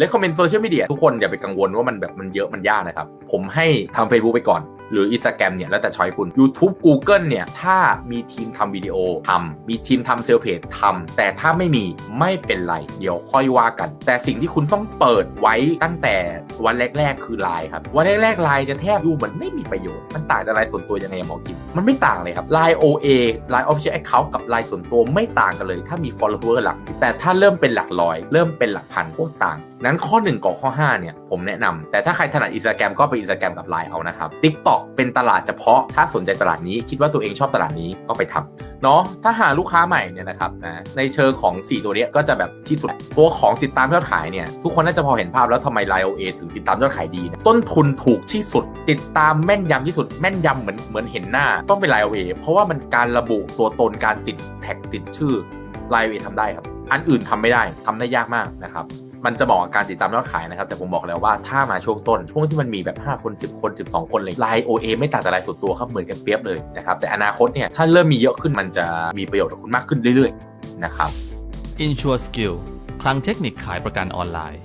และคอมเมนต์โซเชียลมีเดียทุกคนอย่าไปกังวลว่ามันแบบมันเยอะมันยากนะครับ ผมให้ทำ Facebook ไปก่อน หรือ Instagram เนี่ยแล้วแต่ช้อยคุณ YouTube Google เนี่ยถ้ามีทีมทำวิดีโอทำมีทีมทำเซลเพจทำแต่ถ้าไม่มีไม่เป็นไร เดี๋ยวค่อยว่ากัน แต่สิ่งที่คุณต้องเปิดไว้ตั้งแต่วันแรก ๆ คือไลน์ครับ วันแรกๆไลน์จะแทบดูเหมือนไม่มีประโยชน์ มันต่างจากไลน์ส่วนตัวยังไงหมอกิมมันไม่ต่างเลยครับไลน์ OA ไลน์ Official Account กับไลน์ส่วนตัวไม่ต่างกันเลย ถ้ามี follower หลัก แต่ถ้าเริ่มเป็นหลักร้อย เริ่มเป็นหลักพันโคตรต่างนั้นข้อ 1กับข้อ 5 เนี่ย ผมแนะนำแต่ถ้าใครถนัดอินสตาแกรมก็ไปอินสตาแกรมกับไลน์เอานะครับ TikTok เป็นตลาดเฉพาะ ถ้าสนใจตลาดนี้คิดว่าตัวเองชอบตลาดนี้ก็ไปทำเนาะถ้าหาลูกค้าใหม่เนี่ยนะครับนะในเชิงของ 4 ตัวเนี้ยก็จะแบบที่สุดตัวของติดตามยอดขายเนี่ยทุกคนน่าจะพอเห็นภาพแล้วทำไม Line OA ถึงติดตามยอดขายดีนะต้นทุนถูกที่สุด ติดตามแม่นยำที่สุดแม่นยำเหมือนเหมือนเห็นหน้าต้องเป็น Line OA เพราะว่ามันการระบุตัวตนการติดแท็กติดชื่อ Line OA ทำได้ครับ อันอื่นทำไม่ได้ทำได้ยากมากนะครับ มันจะบอกการติดตามยอดขายนะครับ แต่ผมบอกแล้วว่าถ้ามาช่วงต้น ช่วงที่มันมีแบบ 5 คน 10 คน 12 คนเลยไลน์ OA ไม่ต่างจากไลน์ส่วนตัวครับเหมือนกันเปียบเลยนะครับ แต่อนาคตเนี่ยถ้าเริ่มมีเยอะขึ้นมันจะมีประโยชน์กับคุณมากขึ้นเรื่อยๆนะครับ Insure Skill คลังเทคนิคขายประกันออนไลน์